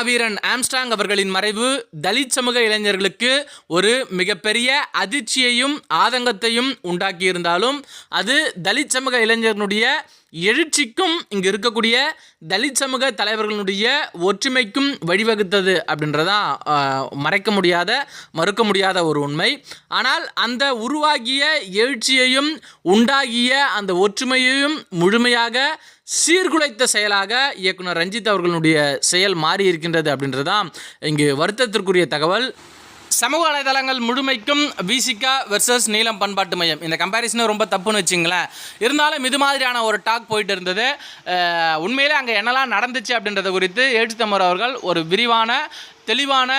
மாவீரன் Armstrong அவர்களின் மறைவு தலித் சமூக இளைஞர்களுக்கு ஒரு மிகப்பெரிய அதிர்ச்சியையும் ஆதங்கத்தையும் உண்டாக்கியிருந்தாலும் அது தலித் சமூக இளைஞர்களுடைய எழுச்சிக்கும் இங்கே இருக்கக்கூடிய தலித் சமூக தலைவர்களுடைய ஒற்றுமைக்கும் வழிவகுத்தது அப்படின்றதான் மறைக்க முடியாத மறுக்க முடியாத ஒரு உண்மை. ஆனால் அந்த உருவாகிய எழுச்சியையும் உண்டாகிய அந்த ஒற்றுமையையும் முழுமையாக சீர்குலைத்த செயலாக இயக்குனர் ரஞ்சித் அவர்களுடைய செயல் மாறி இருக்கின்றது அப்படின்றதான் இங்கு வருத்தத்திற்குரிய தகவல். சமூக வலைதளங்கள் முழுமைக்கும் விசிகா வெர்சஸ் நீலம் பண்பாட்டு மையம். இந்த கம்பேரிசனும் ரொம்ப தப்புன்னு வச்சுங்களேன். இருந்தாலும் இது மாதிரியான ஒரு டாக் போயிட்டு இருந்தது. உண்மையிலே அங்கே என்னெல்லாம் நடந்துச்சு அப்படின்றத குறித்து எழுத்தமர் அவர்கள் ஒரு விரிவான தெளிவான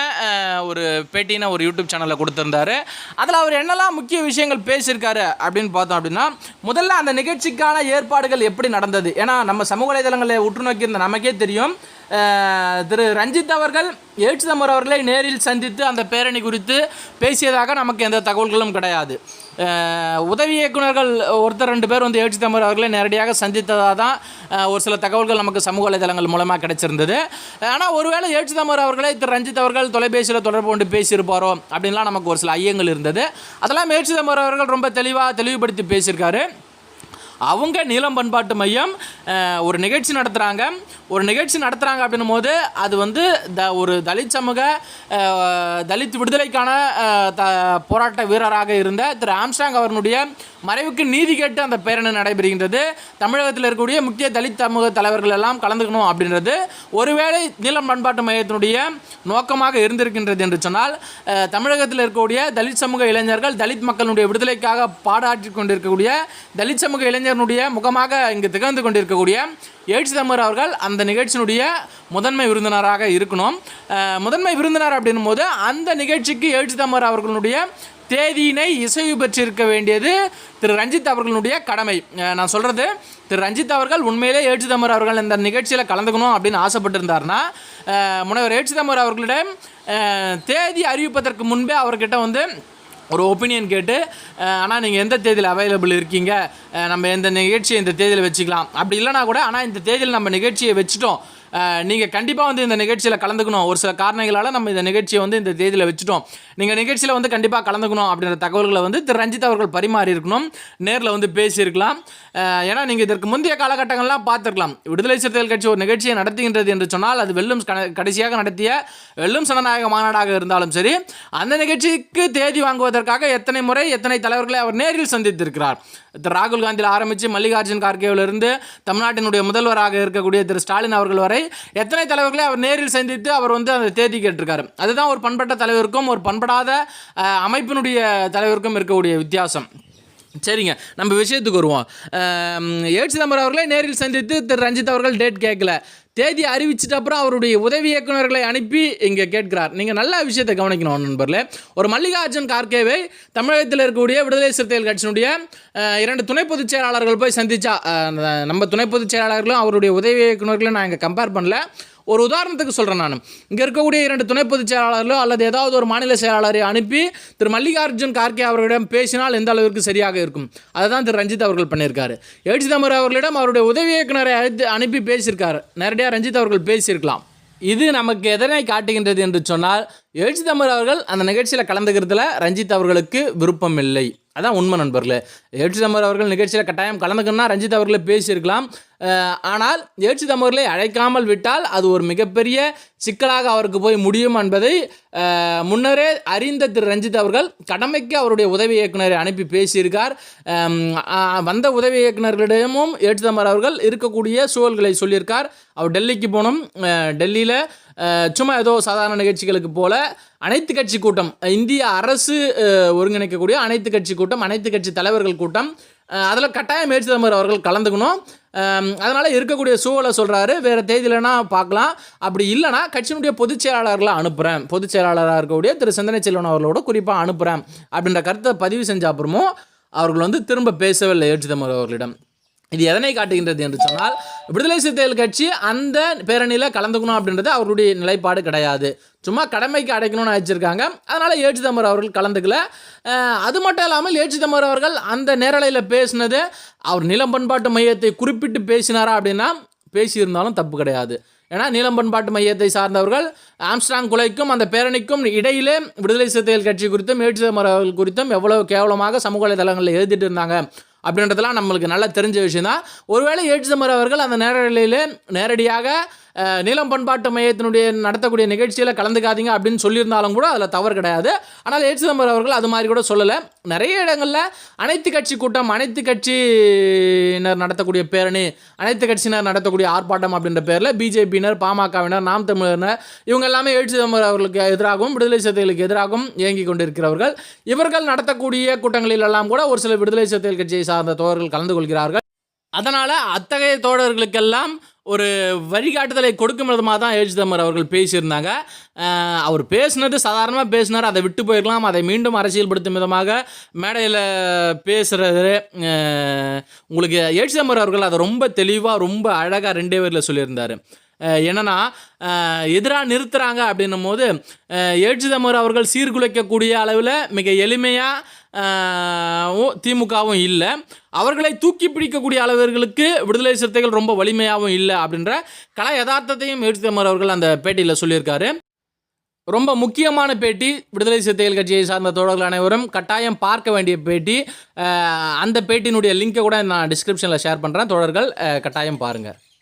ஒரு பேட்டின ஒரு யூடியூப் சேனலில் கொடுத்துருந்தாரு. அதில் அவர் என்னெல்லாம் முக்கிய விஷயங்கள் பேசியிருக்காரு அப்படின்னு பார்த்தோம் அப்படின்னா முதல்ல அந்த நிகழ்ச்சிக்கான ஏற்பாடுகள் எப்படி நடந்தது? ஏன்னா நம்ம சமூக வலைதளங்களை உற்று நோக்கியிருந்த நமக்கே தெரியும் திரு ரஞ்சித் அவர்கள் ஏற்றுதமர் அவர்களை நேரில் சந்தித்து அந்த பேரணி குறித்து பேசியதாக நமக்கு எந்த தகவல்களும் கிடையாது. உதவி இயக்குனர்கள் ஒருத்தர் ரெண்டு பேர் வந்து ஏற்றுதமர் அவர்களை நேரடியாக சந்தித்ததாக தான் ஒரு சில தகவல்கள் நமக்கு சமூக வலைதளங்கள் மூலமாக கிடைச்சிருந்தது. ஆனால் ஒருவேளை ஏற்றுதமர் அவர்களை திரு ரஞ்சித் அவர்கள் தொலைபேசியில் தொடர்பு கொண்டு பேசியிருப்பாரோ அப்படின்லாம் நமக்கு ஒரு சில ஐயங்கள் இருந்தது. அதெல்லாம் ஏற்றுதமர் அவர்கள் ரொம்ப தெளிவாக தெளிவுபடுத்தி பேசியிருக்காரு. அவங்க நீலம் பண்பாட்டு மையம் ஒரு நிகழ்ச்சி நடத்துகிறாங்க ஒரு நிகழ்ச்சி நடத்துகிறாங்க அப்படின்னும் போது அது வந்து த ஒரு தலித் சமூக தலித் விடுதலைக்கான த போராட்ட வீரராக இருந்த திரு ஆம்ஸ்டாங் அவர்களுடைய மறைவுக்கு நீதி கேட்டு அந்த பேரணி நடைபெறுகின்றது. தமிழகத்தில் இருக்கக்கூடிய முக்கிய தலித் சமூக தலைவர்கள் எல்லாம் கலந்துக்கணும் அப்படின்றது. ஒருவேளை நீலம் பண்பாட்டு மையத்தினுடைய நோக்கமாக இருந்திருக்கின்றது என்று சொன்னால் தமிழகத்தில் இருக்கக்கூடிய தலித் சமூக இளைஞர்கள் தலித் மக்களுடைய விடுதலைக்காக பாடாற்றி கொண்டிருக்கக்கூடிய தலித் சமூக இளைஞர்களுடைய முகமாக இங்கு திகழ்ந்து கொண்டிருக்கக்கூடிய எழுச்சி தமிழர் அவர்கள் அந்த நிகழ்ச்சியினுடைய முதன்மை விருந்தினராக இருக்கணும். முதன்மை விருந்தினர் அப்படின்னும் போது அந்த நிகழ்ச்சிக்கு எழுச்சி தமிழர் அவர்களுடைய தேதியினை இசைவு பெற்றிருக்க வேண்டியது திரு ரஞ்சித் அவர்களுடைய கடமை. நான் சொல்கிறது திரு ரஞ்சித் அவர்கள் உண்மையிலே எழுச்சி தமிழர் அவர்கள் இந்த நிகழ்ச்சியில் கலந்துக்கணும் அப்படின்னு ஆசைப்பட்டிருந்தாருன்னா முனைவர் எழுச்சி தமிழர் அவர்களிடம் தேதி அறிவிப்பதற்கு முன்பே அவர்கிட்ட வந்து ஒரு ஒப்பீனியன் கேட்டு ஆனால் நீங்கள் எந்த தேதியில் அவைலபிள் இருக்கீங்க? நம்ம எந்த நிகழ்ச்சியை இந்த தேதியில் வச்சுக்கலாம்? அப்படி இல்லைனா கூட ஆனால் இந்த தேதியில் நம்ம நிகழ்ச்சியை வச்சுட்டோம். நீங்கள் கண்டிப்பாக வந்து இந்த நிகழ்ச்சியில் கலந்துக்கணும். ஒரு சில காரணங்களால் நம்ம இந்த நிகழ்ச்சியை வந்து இந்த தேதியில் வச்சுட்டோம். நீங்கள் நிகழ்ச்சியில் வந்து கண்டிப்பாக கலந்துக்கணும் அப்படின்ற தகவல்களை வந்து திரு ரஞ்சித் அவர்கள் பரிமாறி இருக்கணும். நேரில் வந்து பேசியிருக்கலாம். ஏன்னா நீங்கள் இதற்கு முந்தைய காலகட்டங்கள்லாம் பார்த்துருக்கலாம். விடுதலை சிறுத்தைகள் கட்சி ஒரு நிகழ்ச்சியை நடத்துகின்றது என்று சொன்னால் அது வெல்லும் கடைசியாக நடத்திய வெல்லும் சனநாயக மாநாடாக இருந்தாலும் சரி அந்த நிகழ்ச்சிக்கு தேதி வாங்குவதற்காக எத்தனை முறை எத்தனை தலைவர்களை அவர் நேரில் சந்தித்திருக்கிறார்? திரு ராகுல் காந்தியில் ஆரம்பித்து மல்லிகார்ஜுன் கார்கேவிலிருந்து தமிழ்நாட்டினுடைய முதல்வராக இருக்கக்கூடிய திரு ஸ்டாலின் அவர்கள் வரை எத்தனை தலைவர்களை அவர் நேரில் சந்தித்து அவர் வந்து அந்த தேதி கேட்டிருக்காரு. அதுதான் ஒரு பண்பட்ட தலைவருக்கும் ஒரு பண்படாத அமைப்பினுடைய தலைவருக்கும் இருக்கக்கூடிய வித்தியாசம். சரிங்க நம்ம விஷயத்துக்கு வருவோம். ஏ. சிதம்பரம் அவர்களை நேரில் சந்தித்து திரு. ரஞ்சித் அவர்கள் டேட் கேட்கல. தேதி அறிவிச்சிட்ட அப்புறம் அவருடைய உதவி இயக்குநர்களை அனுப்பி இங்கே கேட்கிறார். நீங்கள் நல்ல விஷயத்தை கவனிக்கணும் நண்பர்களே. ஒரு மல்லிகார்ஜுன் கார்கேவை தமிழகத்தில் இருக்கக்கூடிய விடுதலை சிறுத்தைகள் கட்சியினுடைய இரண்டு துணை பொதுச் செயலாளர்கள் போய் சந்திச்சா நம்ம துணை பொதுச் செயலாளர்களும் அவருடைய உதவி இயக்குநர்களும் நான் இங்கே கம்பேர் பண்ணல. ஒரு உதாரணத்துக்கு சொல்கிறேன் நான். இங்கே இருக்கக்கூடிய இரண்டு துணை பொதுச் செயலாளர்களோ அல்லது ஏதாவது ஒரு மாநில செயலாளரை அனுப்பி திரு மல்லிகார்ஜுன் கார்கே அவர்களிடம் பேசினால் எந்த அளவிற்கு சரியாக இருக்கும்? அதை தான் திரு ரஞ்சித் அவர்கள் பண்ணியிருக்காரு. எழுச்சி தமிழ் அவர்களிடம் அவருடைய உதவி இயக்குனரை அழைத்து அனுப்பி பேசியிருக்காரு. நேரடியாக ரஞ்சித் அவர்கள் பேசியிருக்கலாம். இது நமக்கு எதனை காட்டுகின்றது என்று சொன்னால் எழுச்சி தமிழ் அவர்கள் அந்த நிகழ்ச்சியில் கலந்துக்கிறதுல ரஞ்சித் அவர்களுக்கு விருப்பம் இல்லை. அதான் உண்மை நண்பர்களே. எழுச்சி தமிழ் அவர்கள் நிகழ்ச்சியில் கட்டாயம் கலந்துக்கணும்னா ரஞ்சித் அவர்களை பேசியிருக்கலாம். ஆனால் எழுச்சி தமிழர்களை அழைக்காமல் விட்டால் அது ஒரு மிகப்பெரிய சிக்கலாக அவருக்கு போய் முடியும் என்பதை முன்னரே அறிந்த திரு ரஞ்சித் அவர்கள் கடமைக்கு அவருடைய உதவி இயக்குனரை அனுப்பி பேசியிருக்கார். வந்த உதவி இயக்குனர்களிடமும் எழுச்சி தமிழர் அவர்கள் இருக்கக்கூடிய சூழல்களை சொல்லியிருக்கார். அவர் டெல்லிக்கு போனோம் டெல்லியில் சும்மா ஏதோ சாதாரண நிகழ்ச்சிகளுக்கு போல அனைத்து கட்சி கூட்டம் இந்திய அரசு ஒருங்கிணைக்கக்கூடிய அனைத்து கட்சி கூட்டம் அனைத்து கட்சி தலைவர்கள் கூட்டம் அதில் கட்டாயம் ஏற்று சிதம்பரம் அவர்கள் கலந்துக்கணும். அதனால் இருக்கக்கூடிய சூழலை சொல்கிறாரு வேறு தேதியிலனா பார்க்கலாம். அப்படி இல்லைனா கட்சியினுடைய பொதுச் செயலாளர்களை அனுப்புகிறேன் பொதுச் செயலாளராக இருக்கக்கூடிய திரு சிந்தனை செல்வன் அவர்களோட குறிப்பாக அனுப்புகிறேன் அப்படின்ற கருத்தை பதிவு செஞ்ச அப்புறமும் அவர்கள் வந்து திரும்ப பேசவில்லை ஏற்று அவர்களிடம். இது எதனை காட்டுகின்றது என்று சொன்னால் விடுதலை சிறுத்தைகள் கட்சி அந்த பேரணியில் கலந்துக்கணும் அப்படின்றது அவருடைய நிலைப்பாடு கிடையாது. சும்மா கடமைக்கு அடைக்கணும்னு அழைச்சிருக்காங்க. அதனால் ஏ. சிதம்பரம் அவர்கள் கலந்துக்கல. அது மட்டும் இல்லாமல் ஏ. சிதம்பரம் அவர்கள் அந்த நேரலையில் பேசினது அவர் நிலம் பண்பாட்டு மையத்தை குறிப்பிட்டு பேசினாரா அப்படின்னா பேசியிருந்தாலும் தப்பு கிடையாது. ஏன்னா நீலம் பண்பாட்டு மையத்தை சார்ந்தவர்கள் ஆம்ஸ்டாங் கொலைக்கும் அந்த பேரணிக்கும் இடையிலே விடுதலை சிறுத்தைகள் கட்சி குறித்தும் ஏற்றி அவர்கள் குறித்தும் எவ்வளவு கேவலமாக சமூக வலைதளங்களில் எழுதிட்டு இருந்தாங்க. அப்படின்றதெல்லாம் நம்மளுக்கு நல்லா தெரிஞ்ச விஷயம் தான் ஒருவேளை ஏற்றுமர் அவர்கள் அந்த நேரடியில் நேரடியாக நீளம் பண்பாட்டு மையத்தினுடைய நடத்தக்கூடிய நிகழ்ச்சியில் கலந்துக்காதீங்க அப்படின்னு சொல்லியிருந்தாலும் கூட அதில் தவறு கிடையாது. ஆனால் ஏ. சிதம்பரம் அவர்கள் அது மாதிரி கூட சொல்லலை. நிறைய இடங்களில் அனைத்து கட்சி கூட்டம் அனைத்து கட்சியினர் நடத்தக்கூடிய பேரணி அனைத்து கட்சியினர் நடத்தக்கூடிய ஆர்ப்பாட்டம் அப்படின்ற பேரில் பிஜேபியினர் பாமகவினர் நாம் தமிழர் இவங்க எல்லாமே ஏ. சிதம்பரம் அவர்களுக்கு எதிராகவும் விடுதலை சிறுத்தைகளுக்கு எதிராகவும் இயங்கி கொண்டிருக்கிறவர்கள். இவர்கள் நடத்தக்கூடிய கூட்டங்களில் எல்லாம் கூட ஒரு சில விடுதலை சிறுத்தைகள் கட்சியை சார்ந்த தோழர்கள் கலந்து கொள்கிறார்கள். அதனால் அத்தகைய தோழர்களுக்கெல்லாம் ஒரு வழிகாட்டுதலை கொடுக்கும் விதமாக தான் ஏ சிதம்பரம் அவர்கள் பேசியிருந்தாங்க. அவர் பேசினது சாதாரணமாக பேசினார். அதை விட்டு போயிருக்கலாம் அதை மீண்டும் அரசியல்படுத்தும் விதமாக மேடையில் பேசுகிறது உங்களுக்கு ஏ சிதம்பரம் அவர்கள் அதை ரொம்ப தெளிவாக ரொம்ப அழகாக ரெண்டே பேரில் சொல்லியிருந்தார். என்னென்னா எதிராக நிறுத்துகிறாங்க அப்படின்னும் போது அஹ் அவர்கள் சீர்குலைக்கக்கூடிய அளவில் மிக எளிமையாக திமுகவும் இல்லை. அவர்களை தூக்கி பிடிக்கக்கூடிய அளவர்களுக்கு விடுதலை சிறுத்தைகள் ரொம்ப வலிமையாகவும் இல்லை அப்படின்ற கலை யதார்த்தத்தையும் ஏ அவர்கள் அந்த பேட்டியில் சொல்லியிருக்காரு. ரொம்ப முக்கியமான பேட்டி விடுதலை சிறுத்தைகள் கட்சியை சார்ந்த தோழர்கள் அனைவரும் கட்டாயம் பார்க்க வேண்டிய பேட்டி. அந்த பேட்டியினுடைய லிங்கை கூட நான் டிஸ்கிரிப்ஷனில் ஷேர் பண்ணுறேன் தோழர்கள் கட்டாயம் பாருங்கள்